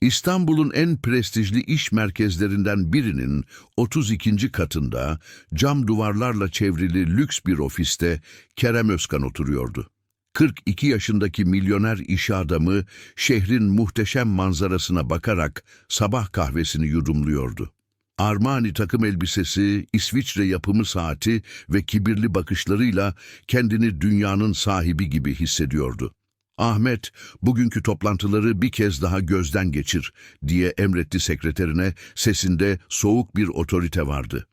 İstanbul'un en prestijli iş merkezlerinden birinin 32. katında cam duvarlarla çevrili lüks bir ofiste Kerem Özkan oturuyordu. 42 yaşındaki milyoner iş adamı şehrin muhteşem manzarasına bakarak sabah kahvesini yudumluyordu. Armani takım elbisesi, İsviçre yapımı saati ve kibirli bakışlarıyla kendini dünyanın sahibi gibi hissediyordu. Ahmet, bugünkü toplantıları bir kez daha gözden geçir diye emretti sekreterine, sesinde soğuk bir otorite vardı.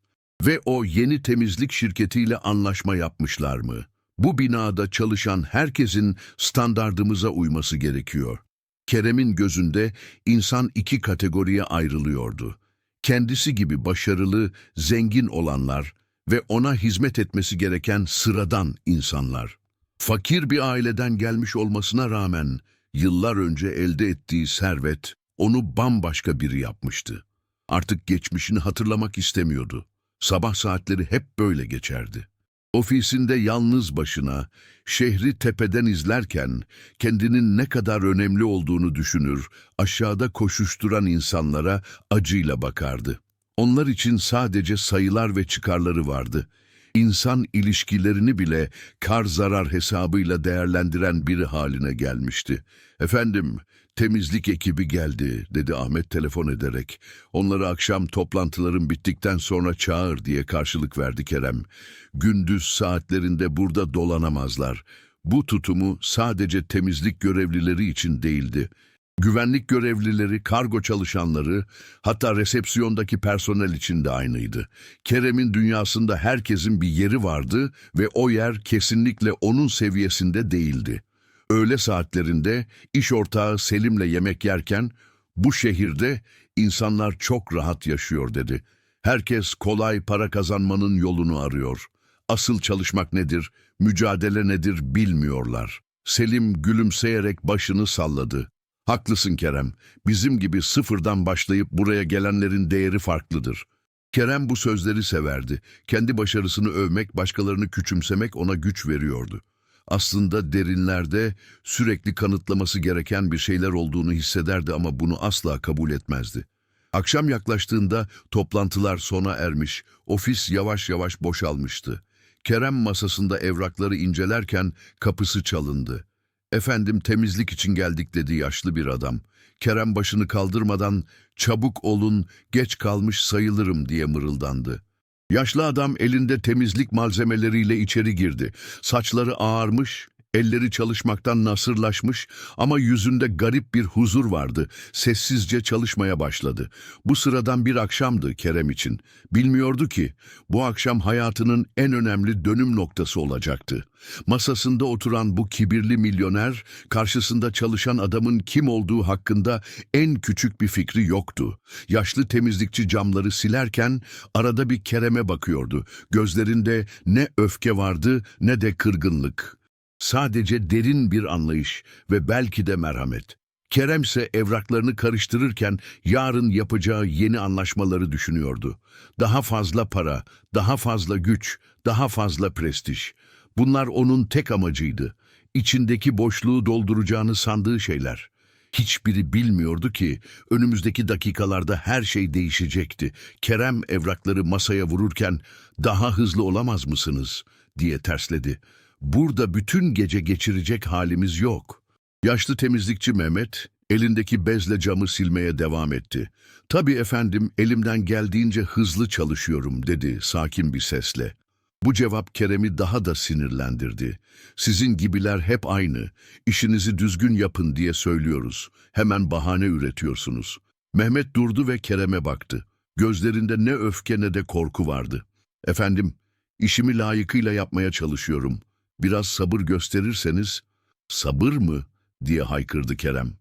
Ve o yeni temizlik şirketiyle anlaşma yapmışlar mı? Bu binada çalışan herkesin standardımıza uyması gerekiyor. Kerem'in gözünde insan iki kategoriye ayrılıyordu. Kendisi gibi başarılı, zengin olanlar ve ona hizmet etmesi gereken sıradan insanlar. Fakir bir aileden gelmiş olmasına rağmen yıllar önce elde ettiği servet onu bambaşka biri yapmıştı. Artık geçmişini hatırlamak istemiyordu. Sabah saatleri hep böyle geçerdi. Ofisinde yalnız başına, şehri tepeden izlerken kendinin ne kadar önemli olduğunu düşünür, aşağıda koşuşturan insanlara acıyla bakardı. Onlar için sadece sayılar ve çıkarları vardı. İnsan ilişkilerini bile kar zarar hesabıyla değerlendiren biri haline gelmişti. Efendim, temizlik ekibi geldi, dedi Ahmet telefon ederek. Onları akşam toplantıların bittikten sonra çağır diye karşılık verdi Kerem. Gündüz saatlerinde burada dolanamazlar. Bu tutumu sadece temizlik görevlileri için değildi. Güvenlik görevlileri, kargo çalışanları, hatta resepsiyondaki personel için de aynıydı. Kerem'in dünyasında herkesin bir yeri vardı ve o yer kesinlikle onun seviyesinde değildi. Öğle saatlerinde iş ortağı Selim'le yemek yerken bu şehirde insanlar çok rahat yaşıyor dedi. Herkes kolay para kazanmanın yolunu arıyor. Asıl çalışmak nedir, mücadele nedir bilmiyorlar. Selim gülümseyerek başını salladı. Haklısın Kerem. Bizim gibi sıfırdan başlayıp buraya gelenlerin değeri farklıdır. Kerem bu sözleri severdi. Kendi başarısını övmek, başkalarını küçümsemek ona güç veriyordu. Aslında derinlerde sürekli kanıtlaması gereken bir şeyler olduğunu hissederdi ama bunu asla kabul etmezdi. Akşam yaklaştığında toplantılar sona ermiş, ofis yavaş yavaş boşalmıştı. Kerem masasında evrakları incelerken kapısı çalındı. Efendim temizlik için geldik dedi yaşlı bir adam. Kerem başını kaldırmadan çabuk olun geç kalmış sayılırım diye mırıldandı. Yaşlı adam elinde temizlik malzemeleriyle içeri girdi. Saçları ağarmış, elleri çalışmaktan nasırlaşmış ama yüzünde garip bir huzur vardı. Sessizce çalışmaya başladı. Bu sıradan bir akşamdı Kerem için. Bilmiyordu ki bu akşam hayatının en önemli dönüm noktası olacaktı. Masasında oturan bu kibirli milyoner, karşısında çalışan adamın kim olduğu hakkında en küçük bir fikri yoktu. Yaşlı temizlikçi camları silerken arada bir Kerem'e bakıyordu. Gözlerinde ne öfke vardı ne de kırgınlık. Sadece derin bir anlayış ve belki de merhamet. Kerem ise evraklarını karıştırırken yarın yapacağı yeni anlaşmaları düşünüyordu. Daha fazla para, daha fazla güç, daha fazla prestij. Bunlar onun tek amacıydı. İçindeki boşluğu dolduracağını sandığı şeyler. Hiçbiri bilmiyordu ki önümüzdeki dakikalarda her şey değişecekti. Kerem evrakları masaya vururken daha hızlı olamaz mısınız diye tersledi. Burada bütün gece geçirecek halimiz yok. Yaşlı temizlikçi Mehmet elindeki bezle camı silmeye devam etti. Tabii efendim elimden geldiğince hızlı çalışıyorum dedi sakin bir sesle. Bu cevap Kerem'i daha da sinirlendirdi. Sizin gibiler hep aynı. İşinizi düzgün yapın diye söylüyoruz. Hemen bahane üretiyorsunuz. Mehmet durdu ve Kerem'e baktı. Gözlerinde ne öfke ne de korku vardı. Efendim, işimi layıkıyla yapmaya çalışıyorum. Biraz sabır gösterirseniz... Sabır mı? diye haykırdı Kerem.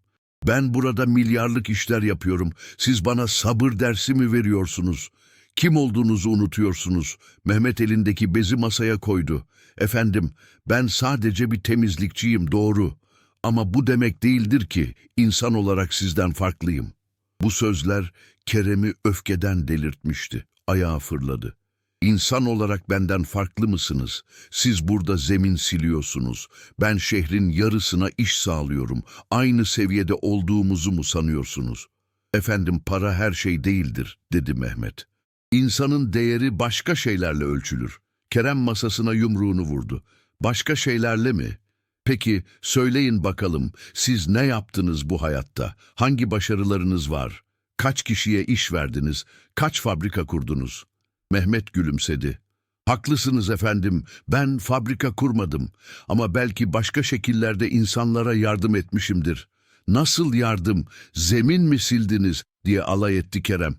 Ben burada milyarlık işler yapıyorum. Siz bana sabır dersi mi veriyorsunuz? Kim olduğunuzu unutuyorsunuz. Mehmet elindeki bezi masaya koydu. Efendim, ben sadece bir temizlikçiyim doğru. Ama bu demek değildir ki insan olarak sizden farklıyım. Bu sözler Kerem'i öfkeden delirtmişti. Ayağı fırladı. İnsan olarak benden farklı mısınız? Siz burada zemin siliyorsunuz. Ben şehrin yarısına iş sağlıyorum. Aynı seviyede olduğumuzu mu sanıyorsunuz? Efendim para her şey değildir, dedi Mehmet. İnsanın değeri başka şeylerle ölçülür. Kerem masasına yumruğunu vurdu. Başka şeylerle mi? Peki söyleyin bakalım siz ne yaptınız bu hayatta? Hangi başarılarınız var? Kaç kişiye iş verdiniz? Kaç fabrika kurdunuz? Mehmet gülümsedi. Haklısınız efendim, ben fabrika kurmadım ama belki başka şekillerde insanlara yardım etmişimdir. Nasıl yardım, zemin mi sildiniz diye alay etti Kerem.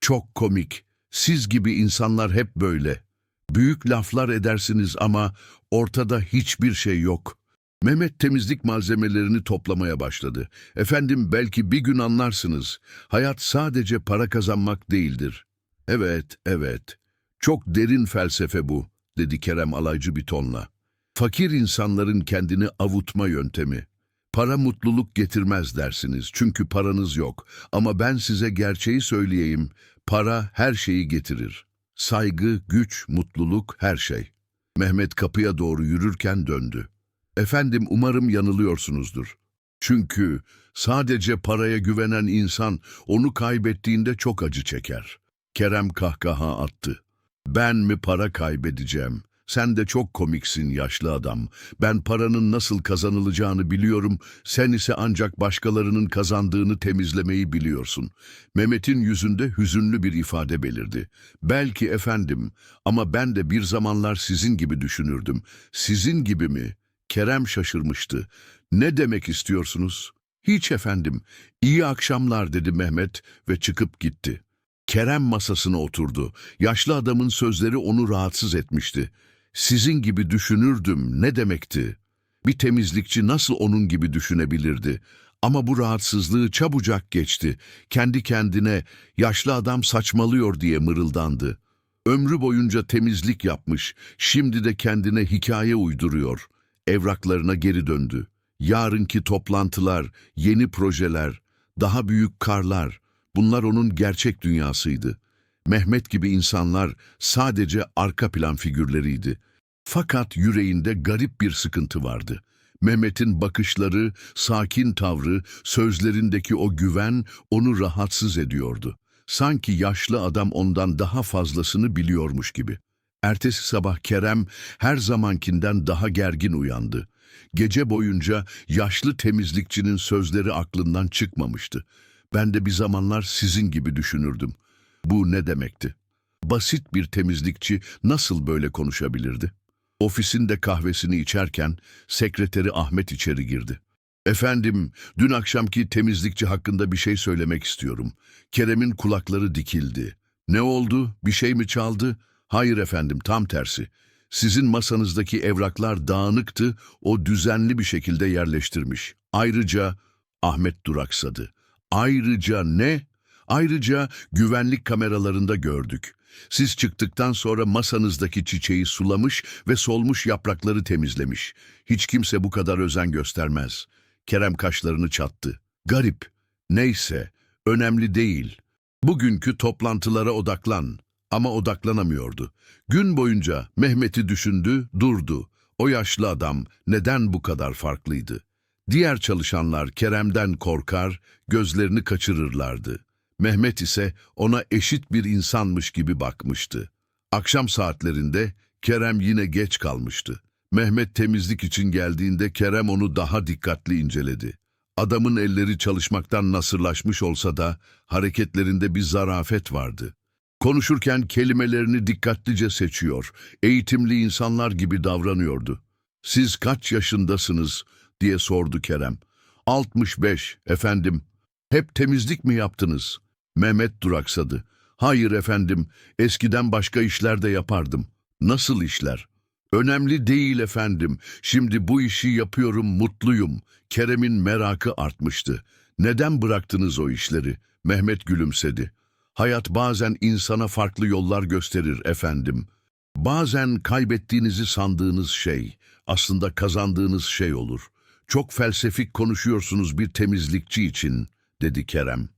Çok komik, siz gibi insanlar hep böyle. Büyük laflar edersiniz ama ortada hiçbir şey yok. Mehmet temizlik malzemelerini toplamaya başladı. Efendim belki bir gün anlarsınız. Hayat sadece para kazanmak değildir. Evet, evet. Çok derin felsefe bu, dedi Kerem alaycı bir tonla. Fakir insanların kendini avutma yöntemi. Para mutluluk getirmez dersiniz çünkü paranız yok. Ama ben size gerçeği söyleyeyim. Para her şeyi getirir. Saygı, güç, mutluluk, her şey. Mehmet kapıya doğru yürürken döndü. Efendim umarım yanılıyorsunuzdur. Çünkü sadece paraya güvenen insan onu kaybettiğinde çok acı çeker. Kerem kahkaha attı. Ben mi para kaybedeceğim? Sen de çok komiksin yaşlı adam. Ben paranın nasıl kazanılacağını biliyorum, sen ise ancak başkalarının kazandığını temizlemeyi biliyorsun. Mehmet'in yüzünde hüzünlü bir ifade belirdi. Belki efendim ama ben de bir zamanlar sizin gibi düşünürdüm. Sizin gibi mi? Kerem şaşırmıştı. Ne demek istiyorsunuz? Hiç efendim. İyi akşamlar dedi Mehmet ve çıkıp gitti. Kerem masasına oturdu. Yaşlı adamın sözleri onu rahatsız etmişti. Sizin gibi düşünürdüm ne demekti? Bir temizlikçi nasıl onun gibi düşünebilirdi? Ama bu rahatsızlığı çabucak geçti. Kendi kendine yaşlı adam saçmalıyor diye mırıldandı. Ömrü boyunca temizlik yapmış, şimdi de kendine hikaye uyduruyor. Evraklarına geri döndü. Yarınki toplantılar, yeni projeler, daha büyük karlar, bunlar onun gerçek dünyasıydı. Mehmet gibi insanlar sadece arka plan figürleriydi. Fakat yüreğinde garip bir sıkıntı vardı. Mehmet'in bakışları, sakin tavrı, sözlerindeki o güven onu rahatsız ediyordu. Sanki yaşlı adam ondan daha fazlasını biliyormuş gibi. Ertesi sabah Kerem her zamankinden daha gergin uyandı. Gece boyunca yaşlı temizlikçinin sözleri aklından çıkmamıştı. Ben de bir zamanlar sizin gibi düşünürdüm. Bu ne demekti? Basit bir temizlikçi nasıl böyle konuşabilirdi? Ofisinde kahvesini içerken sekreteri Ahmet içeri girdi. Efendim, dün akşamki temizlikçi hakkında bir şey söylemek istiyorum. Kerem'in kulakları dikildi. Ne oldu? Bir şey mi çaldı? Hayır efendim, tam tersi. Sizin masanızdaki evraklar dağınıktı, o düzenli bir şekilde yerleştirmiş. Ayrıca Ahmet duraksadı. Ayrıca ne? Ayrıca güvenlik kameralarında gördük. Siz çıktıktan sonra masanızdaki çiçeği sulamış ve solmuş yaprakları temizlemiş. Hiç kimse bu kadar özen göstermez. Kerem kaşlarını çattı. Garip. Neyse, önemli değil. Bugünkü toplantılara odaklan. Ama odaklanamıyordu. Gün boyunca Mehmet'i düşündü, durdu. O yaşlı adam neden bu kadar farklıydı? Diğer çalışanlar Kerem'den korkar, gözlerini kaçırırlardı. Mehmet ise ona eşit bir insanmış gibi bakmıştı. Akşam saatlerinde Kerem yine geç kalmıştı. Mehmet temizlik için geldiğinde Kerem onu daha dikkatli inceledi. Adamın elleri çalışmaktan nasırlaşmış olsa da hareketlerinde bir zarafet vardı. Konuşurken kelimelerini dikkatlice seçiyor, eğitimli insanlar gibi davranıyordu. ''Siz kaç yaşındasınız?'' Diye sordu Kerem. ''65 efendim. Hep temizlik mi yaptınız?'' Mehmet duraksadı. ''Hayır efendim, eskiden başka işler de yapardım.'' ''Nasıl işler?'' ''Önemli değil efendim. Şimdi bu işi yapıyorum, mutluyum.'' Kerem'in merakı artmıştı. ''Neden bıraktınız o işleri?'' Mehmet gülümsedi. Hayat bazen insana farklı yollar gösterir efendim. Bazen kaybettiğinizi sandığınız şey, aslında kazandığınız şey olur. Çok felsefik konuşuyorsunuz bir temizlikçi için, dedi Kerem.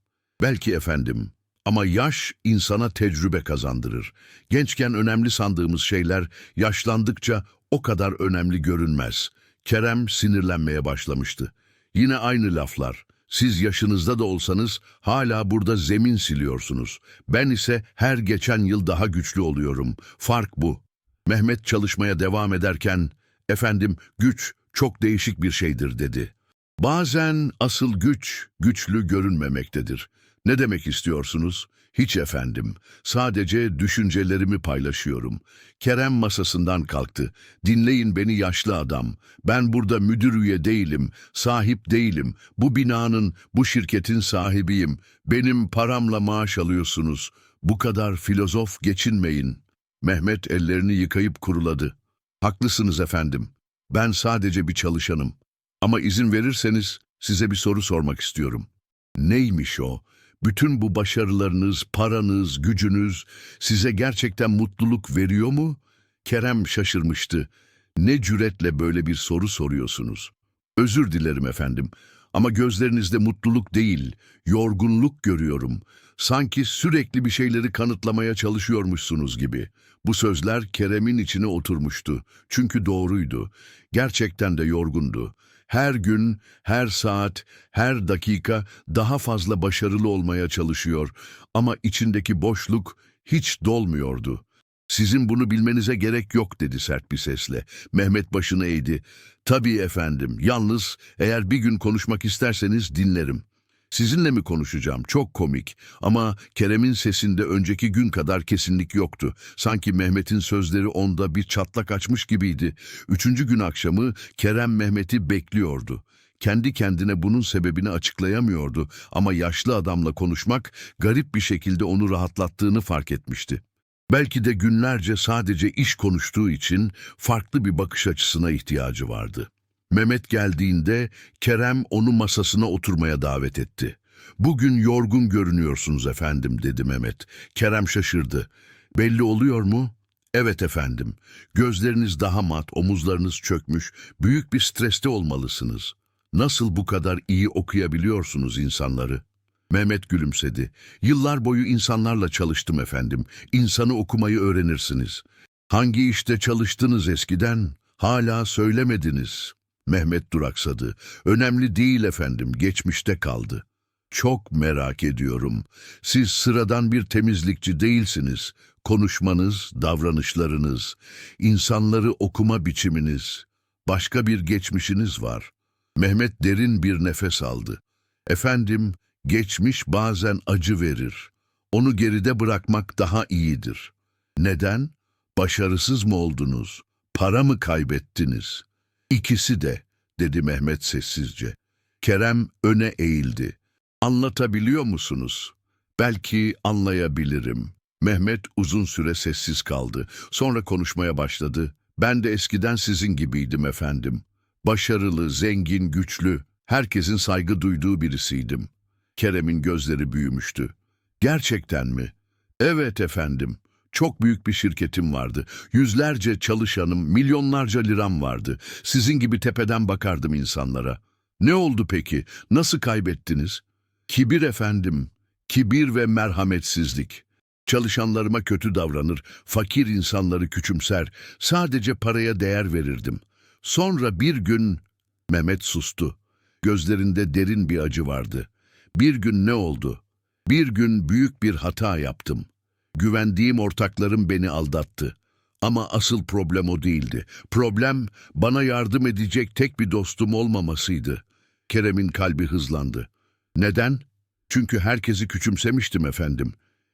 Belki efendim. Ama yaş insana tecrübe kazandırır. Gençken önemli sandığımız şeyler yaşlandıkça o kadar önemli görünmez. Kerem sinirlenmeye başlamıştı. Yine aynı laflar. Siz yaşınızda da olsanız hala burada zemin siliyorsunuz. Ben ise her geçen yıl daha güçlü oluyorum. Fark bu. Mehmet çalışmaya devam ederken, efendim güç çok değişik bir şeydir dedi. Bazen asıl güç, güçlü görünmemektedir. Ne demek istiyorsunuz? Hiç efendim. Sadece düşüncelerimi paylaşıyorum. Kerem masasından kalktı. Dinleyin beni yaşlı adam. Ben burada müdür üye değilim, sahip değilim. Bu binanın, bu şirketin sahibiyim. Benim paramla maaş alıyorsunuz. Bu kadar filozof geçinmeyin. Mehmet ellerini yıkayıp kuruladı. Haklısınız efendim. Ben sadece bir çalışanım. Ama izin verirseniz size bir soru sormak istiyorum. Neymiş o? Bütün bu başarılarınız, paranız, gücünüz size gerçekten mutluluk veriyor mu? Kerem şaşırmıştı. Ne cüretle böyle bir soru soruyorsunuz? Özür dilerim efendim ama gözlerinizde mutluluk değil, yorgunluk görüyorum. Sanki sürekli bir şeyleri kanıtlamaya çalışıyormuşsunuz gibi. Bu sözler Kerem'in içine oturmuştu. Çünkü doğruydu. Gerçekten de yorgundu. Her gün, her saat, her dakika daha fazla başarılı olmaya çalışıyor ama içindeki boşluk hiç dolmuyordu. Sizin bunu bilmenize gerek yok dedi sert bir sesle. Mehmet başını eğdi. Tabii efendim, yalnız eğer bir gün konuşmak isterseniz dinlerim. Sizinle mi konuşacağım? Çok komik. Ama Kerem'in sesinde önceki gün kadar kesinlik yoktu. Sanki Mehmet'in sözleri onda bir çatlak açmış gibiydi. Üçüncü gün akşamı Kerem Mehmet'i bekliyordu. Kendi kendine bunun sebebini açıklayamıyordu ama yaşlı adamla konuşmak garip bir şekilde onu rahatlattığını fark etmişti. Belki de günlerce sadece iş konuştuğu için farklı bir bakış açısına ihtiyacı vardı. Mehmet geldiğinde Kerem onu masasına oturmaya davet etti. Bugün yorgun görünüyorsunuz efendim dedi Mehmet. Kerem şaşırdı. Belli oluyor mu? Evet efendim. Gözleriniz daha mat, omuzlarınız çökmüş, büyük bir streste olmalısınız. Nasıl bu kadar iyi okuyabiliyorsunuz insanları? Mehmet gülümsedi. Yıllar boyu insanlarla çalıştım efendim. İnsanı okumayı öğrenirsiniz. Hangi işte çalıştınız eskiden? Hala söylemediniz. Mehmet duraksadı. Önemli değil efendim, geçmişte kaldı. Çok merak ediyorum. Siz sıradan bir temizlikçi değilsiniz. Konuşmanız, davranışlarınız, insanları okuma biçiminiz, başka bir geçmişiniz var. Mehmet derin bir nefes aldı. Efendim, geçmiş bazen acı verir. Onu geride bırakmak daha iyidir. Neden? Başarısız mı oldunuz? Para mı kaybettiniz? İkisi de, dedi Mehmet sessizce. Kerem öne eğildi. Anlatabiliyor musunuz? Belki anlayabilirim. Mehmet uzun süre sessiz kaldı. Sonra konuşmaya başladı. Ben de eskiden sizin gibiydim efendim. Başarılı, zengin, güçlü, herkesin saygı duyduğu birisiydim. Kerem'in gözleri büyümüştü. Gerçekten mi? Evet efendim. Çok büyük bir şirketim vardı. Yüzlerce çalışanım, milyonlarca liram vardı. Sizin gibi tepeden bakardım insanlara. Ne oldu peki? Nasıl kaybettiniz? Kibir efendim. Kibir ve merhametsizlik. Çalışanlarıma kötü davranır, fakir insanları küçümser, sadece paraya değer verirdim. Sonra bir gün Mehmet sustu. Gözlerinde derin bir acı vardı. Bir gün ne oldu? Bir gün büyük bir hata yaptım. Güvendiğim ortaklarım beni aldattı. Ama asıl problem o değildi. Problem bana yardım edecek tek bir dostum olmamasıydı. Kerem'in kalbi hızlandı. Neden? Çünkü herkesi küçümsemiştim efendim.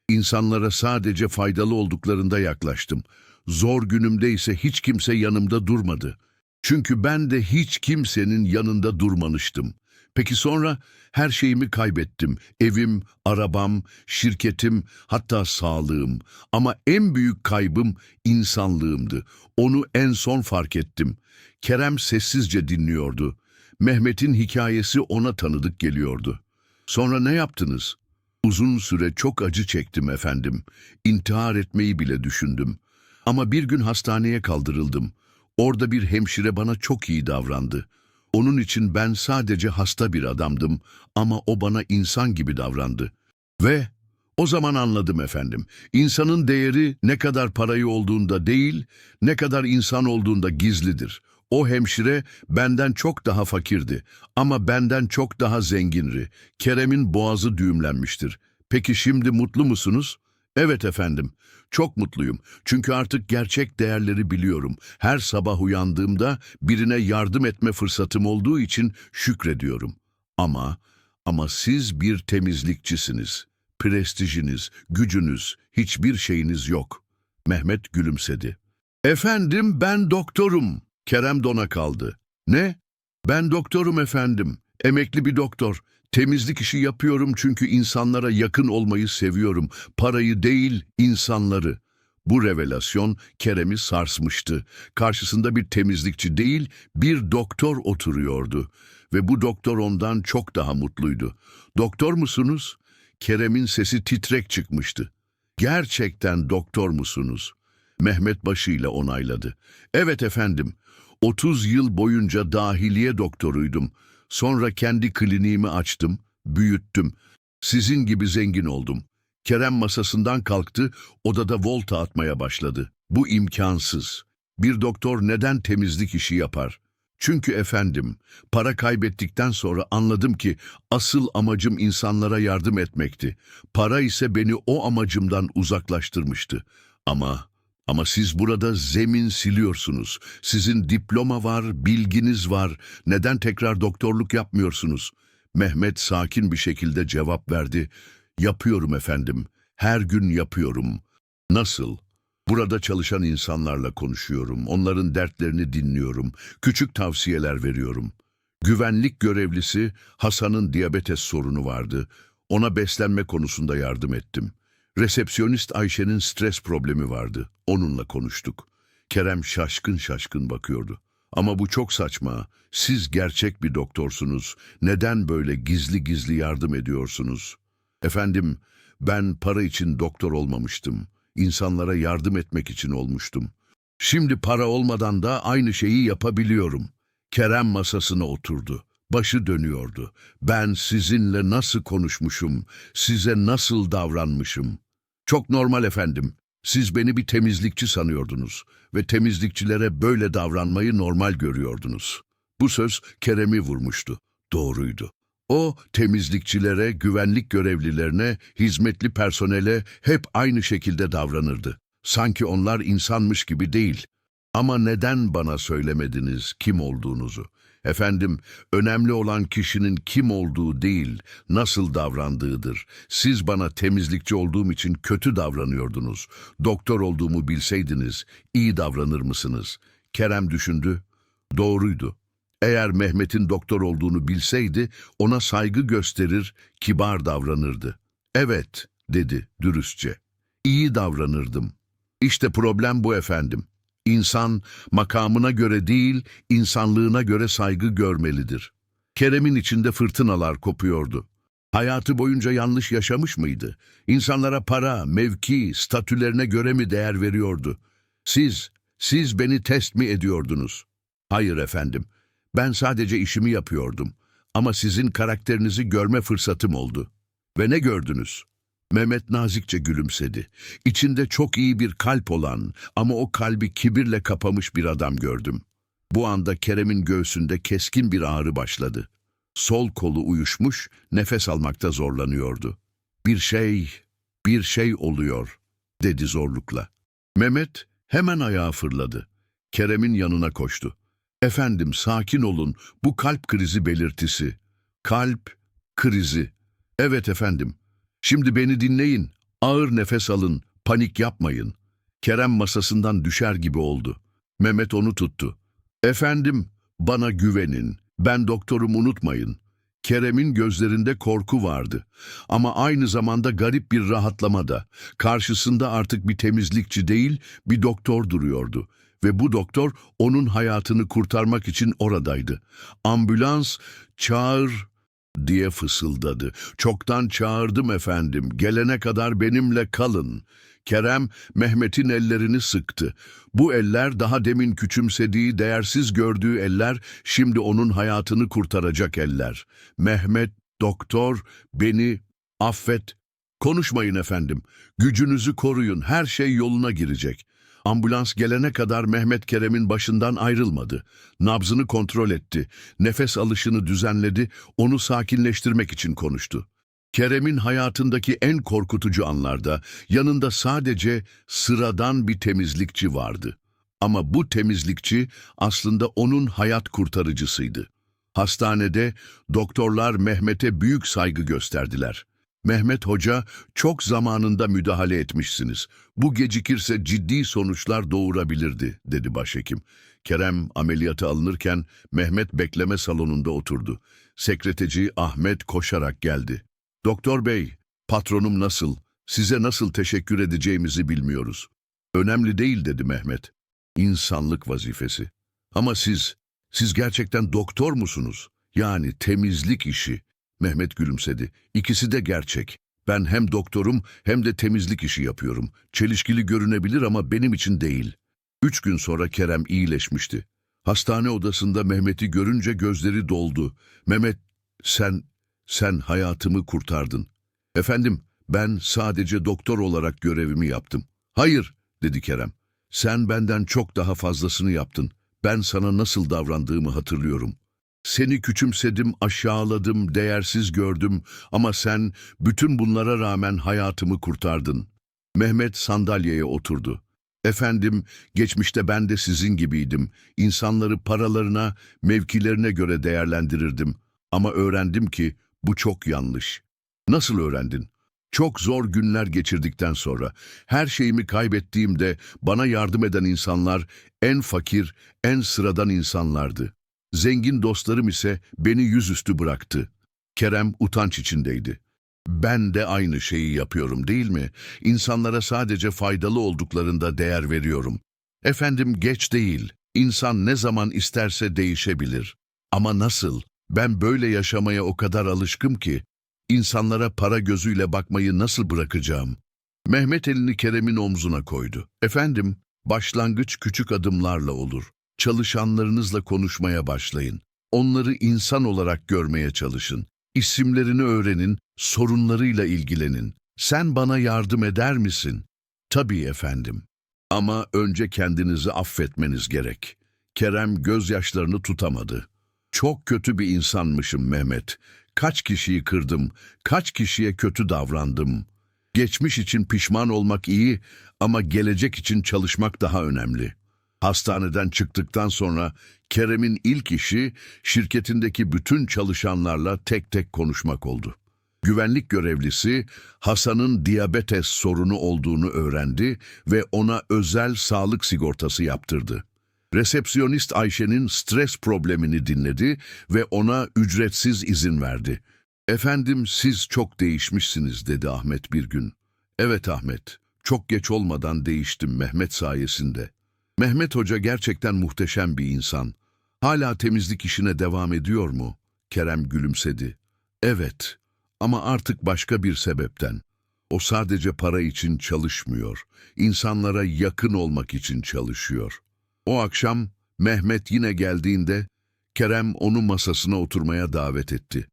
İnsanlara sadece faydalı olduklarında yaklaştım. Zor günümde ise hiç kimse yanımda durmadı. Çünkü ben de hiç kimsenin yanında durmamıştım. Peki sonra her şeyimi kaybettim. Evim, arabam, şirketim, hatta sağlığım. Ama en büyük kaybım insanlığımdı. Onu en son fark ettim. Kerem sessizce dinliyordu. Mehmet'in hikayesi ona tanıdık geliyordu. Sonra ne yaptınız? Uzun süre çok acı çektim efendim. İntihar etmeyi bile düşündüm. Ama bir gün hastaneye kaldırıldım. Orada bir hemşire bana çok iyi davrandı. Onun için ben sadece hasta bir adamdım ama o bana insan gibi davrandı. Ve o zaman anladım efendim. İnsanın değeri ne kadar parayı olduğunda değil, ne kadar insan olduğunda gizlidir. O hemşire benden çok daha fakirdi ama benden çok daha zenginri. Kerem'in boğazı düğümlenmiştir. Peki şimdi mutlu musunuz? Evet efendim. Çok mutluyum. Çünkü artık gerçek değerleri biliyorum. Her sabah uyandığımda birine yardım etme fırsatım olduğu için şükrediyorum. Ama ama siz bir temizlikçisiniz. Prestijiniz, gücünüz, hiçbir şeyiniz yok. Mehmet gülümsedi. Efendim ben doktorum. Kerem dona kaldı. Ne? Ben doktorum efendim. Emekli bir doktor. Temizlik işi yapıyorum çünkü insanlara yakın olmayı seviyorum. Parayı değil, insanları. Bu revelasyon Kerem'i sarsmıştı. Karşısında bir temizlikçi değil, bir doktor oturuyordu. Ve bu doktor ondan çok daha mutluydu. Doktor musunuz? Kerem'in sesi titrek çıkmıştı. Gerçekten doktor musunuz? Mehmet başıyla onayladı. Evet efendim. 30 yıl boyunca dahiliye doktoruydum. Sonra kendi kliniğimi açtım, büyüttüm. Sizin gibi zengin oldum. Kerem masasından kalktı, odada volta atmaya başladı. Bu imkansız. Bir doktor neden temizlik işi yapar? Çünkü efendim, para kaybettikten sonra anladım ki asıl amacım insanlara yardım etmekti. Para ise beni o amacımdan uzaklaştırmıştı. Ama ama siz burada zemin siliyorsunuz. Sizin diploma var, bilginiz var. Neden tekrar doktorluk yapmıyorsunuz? Mehmet sakin bir şekilde cevap verdi. Yapıyorum efendim. Her gün yapıyorum. Nasıl? Burada çalışan insanlarla konuşuyorum. Onların dertlerini dinliyorum. Küçük tavsiyeler veriyorum. Güvenlik görevlisi Hasan'ın diyabetes sorunu vardı. Ona beslenme konusunda yardım ettim. Resepsiyonist Ayşe'nin stres problemi vardı. Onunla konuştuk. Kerem şaşkın şaşkın bakıyordu. Ama bu çok saçma. Siz gerçek bir doktorsunuz. Neden böyle gizli gizli yardım ediyorsunuz? Efendim, ben para için doktor olmamıştım. İnsanlara yardım etmek için olmuştum. Şimdi para olmadan da aynı şeyi yapabiliyorum. Kerem masasına oturdu. Başı dönüyordu. Ben sizinle nasıl konuşmuşum, size nasıl davranmışım? Çok normal efendim. Siz beni bir temizlikçi sanıyordunuz ve temizlikçilere böyle davranmayı normal görüyordunuz. Bu söz Kerem'i vurmuştu. Doğruydu. O temizlikçilere, güvenlik görevlilerine, hizmetli personele hep aynı şekilde davranırdı. Sanki onlar insanmış gibi değil. Ama neden bana söylemediniz kim olduğunuzu? Efendim, önemli olan kişinin kim olduğu değil, nasıl davrandığıdır. Siz bana temizlikçi olduğum için kötü davranıyordunuz. Doktor olduğumu bilseydiniz, iyi davranır mısınız? Kerem düşündü. Doğruydu. Eğer Mehmet'in doktor olduğunu bilseydi, ona saygı gösterir, kibar davranırdı. Evet, dedi dürüstçe. İyi davranırdım. İşte problem bu efendim. İnsan makamına göre değil, insanlığına göre saygı görmelidir. Kerem'in içinde fırtınalar kopuyordu. Hayatı boyunca yanlış yaşamış mıydı? İnsanlara para, mevki, statülerine göre mi değer veriyordu? Siz, siz beni test mi ediyordunuz? Hayır efendim, ben sadece işimi yapıyordum. Ama sizin karakterinizi görme fırsatım oldu. Ve ne gördünüz? Mehmet nazikçe gülümsedi. İçinde çok iyi bir kalp olan ama o kalbi kibirle kapamış bir adam gördüm. Bu anda Kerem'in göğsünde keskin bir ağrı başladı. Sol kolu uyuşmuş, nefes almakta zorlanıyordu. Bir şey, bir şey oluyor, dedi zorlukla. Mehmet hemen ayağa fırladı. Kerem'in yanına koştu. Efendim sakin olun, bu kalp krizi belirtisi. Kalp krizi. Evet efendim. Şimdi beni dinleyin. Ağır nefes alın, panik yapmayın. Kerem masasından düşer gibi oldu. Mehmet onu tuttu. Efendim, bana güvenin. Ben doktorum unutmayın. Kerem'in gözlerinde korku vardı. Ama aynı zamanda garip bir rahatlama da. Karşısında artık bir temizlikçi değil, bir doktor duruyordu. Ve bu doktor onun hayatını kurtarmak için oradaydı. Ambulans, çağır diye fısıldadı. Çoktan çağırdım efendim, gelene kadar benimle kalın. Kerem, Mehmet'in ellerini sıktı. Bu eller daha demin küçümsediği, değersiz gördüğü eller, şimdi onun hayatını kurtaracak eller. Mehmet, doktor, beni affet. Konuşmayın efendim, gücünüzü koruyun, her şey yoluna girecek. Ambulans gelene kadar Mehmet Kerem'in başından ayrılmadı. Nabzını kontrol etti. Nefes alışını düzenledi. Onu sakinleştirmek için konuştu. Kerem'in hayatındaki en korkutucu anlarda yanında sadece sıradan bir temizlikçi vardı. Ama bu temizlikçi aslında onun hayat kurtarıcısıydı. Hastanede doktorlar Mehmet'e büyük saygı gösterdiler. Mehmet Hoca çok zamanında müdahale etmişsiniz. Bu gecikirse ciddi sonuçlar doğurabilirdi, dedi başhekim. Kerem ameliyata alınırken Mehmet bekleme salonunda oturdu. Sekreteci Ahmet koşarak geldi. Doktor bey, patronum nasıl? Size nasıl teşekkür edeceğimizi bilmiyoruz. Önemli değil dedi Mehmet. İnsanlık vazifesi. Ama siz, siz gerçekten doktor musunuz? Yani temizlik işi. Mehmet gülümsedi. İkisi de gerçek. Ben hem doktorum hem de temizlik işi yapıyorum. Çelişkili görünebilir ama benim için değil. Üç gün sonra Kerem iyileşmişti. Hastane odasında Mehmet'i görünce gözleri doldu. Mehmet, sen, sen hayatımı kurtardın. Efendim, ben sadece doktor olarak görevimi yaptım. Hayır, dedi Kerem. Sen benden çok daha fazlasını yaptın. Ben sana nasıl davrandığımı hatırlıyorum. Seni küçümsedim, aşağıladım, değersiz gördüm ama sen bütün bunlara rağmen hayatımı kurtardın. Mehmet sandalyeye oturdu. Efendim, geçmişte ben de sizin gibiydim. İnsanları paralarına, mevkilerine göre değerlendirirdim. Ama öğrendim ki bu çok yanlış. Nasıl öğrendin? Çok zor günler geçirdikten sonra, her şeyimi kaybettiğimde bana yardım eden insanlar en fakir, en sıradan insanlardı. Zengin dostlarım ise beni yüzüstü bıraktı. Kerem utanç içindeydi. Ben de aynı şeyi yapıyorum değil mi? İnsanlara sadece faydalı olduklarında değer veriyorum. Efendim geç değil. İnsan ne zaman isterse değişebilir. Ama nasıl? Ben böyle yaşamaya o kadar alışkım ki, insanlara para gözüyle bakmayı nasıl bırakacağım? Mehmet elini Kerem'in omzuna koydu. Efendim, başlangıç küçük adımlarla olur. Çalışanlarınızla konuşmaya başlayın. Onları insan olarak görmeye çalışın. İsimlerini öğrenin, sorunlarıyla ilgilenin. Sen bana yardım eder misin? Tabii efendim. Ama önce kendinizi affetmeniz gerek. Kerem gözyaşlarını tutamadı. Çok kötü bir insanmışım Mehmet. Kaç kişiyi kırdım, kaç kişiye kötü davrandım. Geçmiş için pişman olmak iyi ama gelecek için çalışmak daha önemli. Hastaneden çıktıktan sonra Kerem'in ilk işi şirketindeki bütün çalışanlarla tek tek konuşmak oldu. Güvenlik görevlisi Hasan'ın diyabetes sorunu olduğunu öğrendi ve ona özel sağlık sigortası yaptırdı. Resepsiyonist Ayşe'nin stres problemini dinledi ve ona ücretsiz izin verdi. Efendim siz çok değişmişsiniz dedi Ahmet bir gün. Evet Ahmet, çok geç olmadan değiştim Mehmet sayesinde. Mehmet Hoca gerçekten muhteşem bir insan. Hala temizlik işine devam ediyor mu? Kerem gülümsedi. Evet ama artık başka bir sebepten. O sadece para için çalışmıyor. İnsanlara yakın olmak için çalışıyor. O akşam Mehmet yine geldiğinde Kerem onu masasına oturmaya davet etti.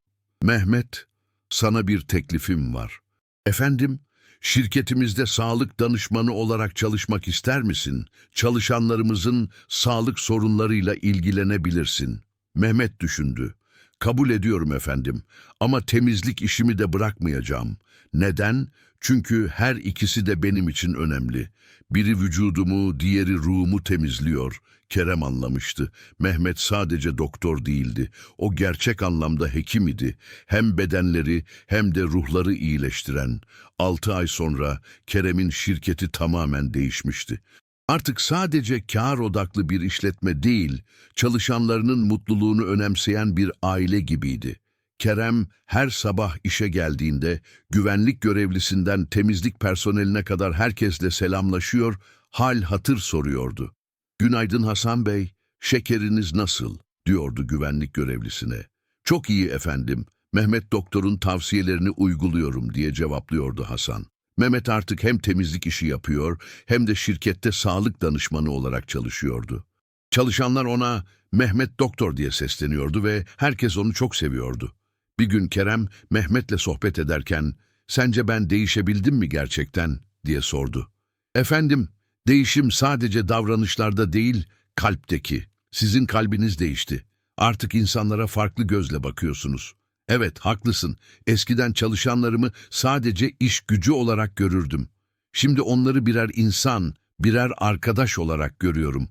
Mehmet, sana bir teklifim var. Efendim, şirketimizde sağlık danışmanı olarak çalışmak ister misin? Çalışanlarımızın sağlık sorunlarıyla ilgilenebilirsin. Mehmet düşündü. Kabul ediyorum efendim ama temizlik işimi de bırakmayacağım. Neden? Çünkü her ikisi de benim için önemli. Biri vücudumu, diğeri ruhumu temizliyor. Kerem anlamıştı. Mehmet sadece doktor değildi. O gerçek anlamda hekim idi. Hem bedenleri hem de ruhları iyileştiren. Altı ay sonra Kerem'in şirketi tamamen değişmişti. Artık sadece kar odaklı bir işletme değil, çalışanlarının mutluluğunu önemseyen bir aile gibiydi. Kerem her sabah işe geldiğinde güvenlik görevlisinden temizlik personeline kadar herkesle selamlaşıyor, hal hatır soruyordu. Günaydın Hasan Bey, şekeriniz nasıl? diyordu güvenlik görevlisine. Çok iyi efendim, Mehmet doktorun tavsiyelerini uyguluyorum diye cevaplıyordu Hasan. Mehmet artık hem temizlik işi yapıyor hem de şirkette sağlık danışmanı olarak çalışıyordu. Çalışanlar ona Mehmet Doktor diye sesleniyordu ve herkes onu çok seviyordu. Bir gün Kerem Mehmet'le sohbet ederken, sence ben değişebildim mi gerçekten diye sordu. Efendim, Değişim sadece davranışlarda değil, kalpteki. Sizin kalbiniz değişti. Artık insanlara farklı gözle bakıyorsunuz. Evet, haklısın. Eskiden çalışanlarımı sadece iş gücü olarak görürdüm. Şimdi onları birer insan, birer arkadaş olarak görüyorum.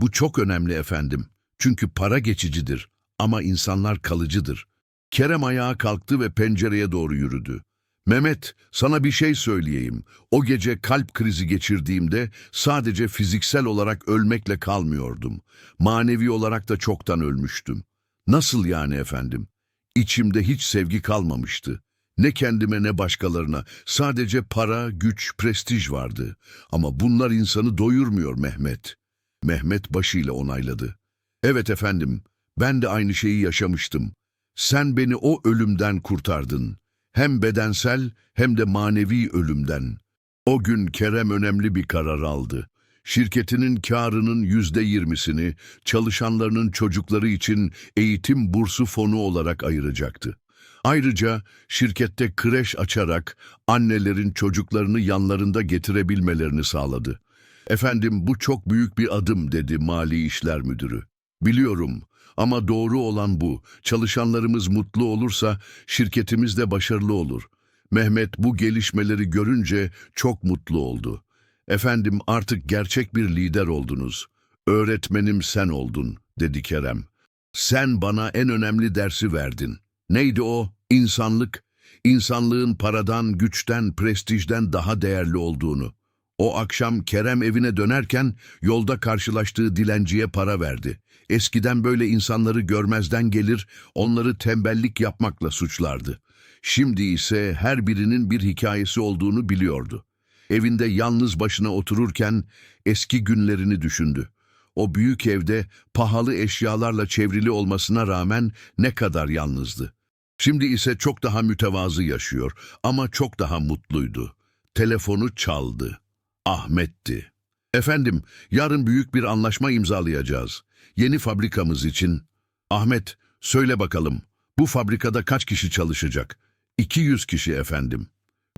Bu çok önemli efendim. Çünkü para geçicidir ama insanlar kalıcıdır. Kerem ayağa kalktı ve pencereye doğru yürüdü. Mehmet, sana bir şey söyleyeyim. O gece kalp krizi geçirdiğimde sadece fiziksel olarak ölmekle kalmıyordum. Manevi olarak da çoktan ölmüştüm. Nasıl yani efendim? İçimde hiç sevgi kalmamıştı. Ne kendime ne başkalarına. Sadece para, güç, prestij vardı. Ama bunlar insanı doyurmuyor Mehmet. Mehmet başıyla onayladı. Evet efendim, ben de aynı şeyi yaşamıştım. Sen beni o ölümden kurtardın. Hem bedensel hem de manevi ölümden. O gün Kerem önemli bir karar aldı. Şirketinin karının yüzde yirmisini çalışanlarının çocukları için eğitim bursu fonu olarak ayıracaktı. Ayrıca şirkette kreş açarak annelerin çocuklarını yanlarında getirebilmelerini sağladı. Efendim bu çok büyük bir adım dedi Mali İşler Müdürü. Biliyorum ama doğru olan bu. Çalışanlarımız mutlu olursa şirketimiz de başarılı olur. Mehmet bu gelişmeleri görünce çok mutlu oldu. Efendim artık gerçek bir lider oldunuz. Öğretmenim sen oldun, dedi Kerem. Sen bana en önemli dersi verdin. Neydi o? İnsanlık. İnsanlığın paradan, güçten, prestijden daha değerli olduğunu. O akşam Kerem evine dönerken yolda karşılaştığı dilenciye para verdi. Eskiden böyle insanları görmezden gelir, onları tembellik yapmakla suçlardı. Şimdi ise her birinin bir hikayesi olduğunu biliyordu. Evinde yalnız başına otururken eski günlerini düşündü. O büyük evde pahalı eşyalarla çevrili olmasına rağmen ne kadar yalnızdı. Şimdi ise çok daha mütevazı yaşıyor ama çok daha mutluydu. Telefonu çaldı. Ahmet'ti. Efendim, yarın büyük bir anlaşma imzalayacağız. Yeni fabrikamız için. Ahmet, söyle bakalım, bu fabrikada kaç kişi çalışacak? 200 kişi efendim.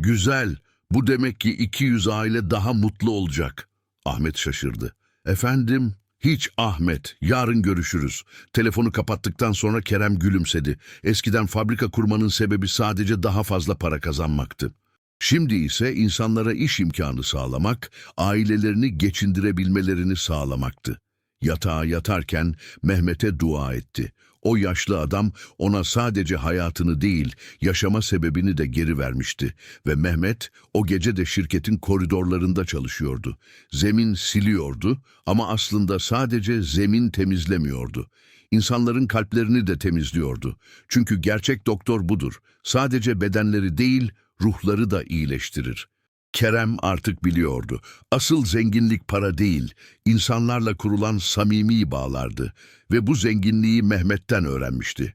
Güzel, bu demek ki 200 aile daha mutlu olacak. Ahmet şaşırdı. Efendim, hiç Ahmet, yarın görüşürüz. Telefonu kapattıktan sonra Kerem gülümsedi. Eskiden fabrika kurmanın sebebi sadece daha fazla para kazanmaktı. Şimdi ise insanlara iş imkanı sağlamak, ailelerini geçindirebilmelerini sağlamaktı. Yatağa yatarken Mehmet'e dua etti. O yaşlı adam ona sadece hayatını değil, yaşama sebebini de geri vermişti. Ve Mehmet o gece de şirketin koridorlarında çalışıyordu. Zemin siliyordu ama aslında sadece zemin temizlemiyordu. İnsanların kalplerini de temizliyordu. Çünkü gerçek doktor budur. Sadece bedenleri değil, ruhları da iyileştirir. Kerem artık biliyordu. Asıl zenginlik para değil, insanlarla kurulan samimi bağlardı ve bu zenginliği Mehmet'ten öğrenmişti.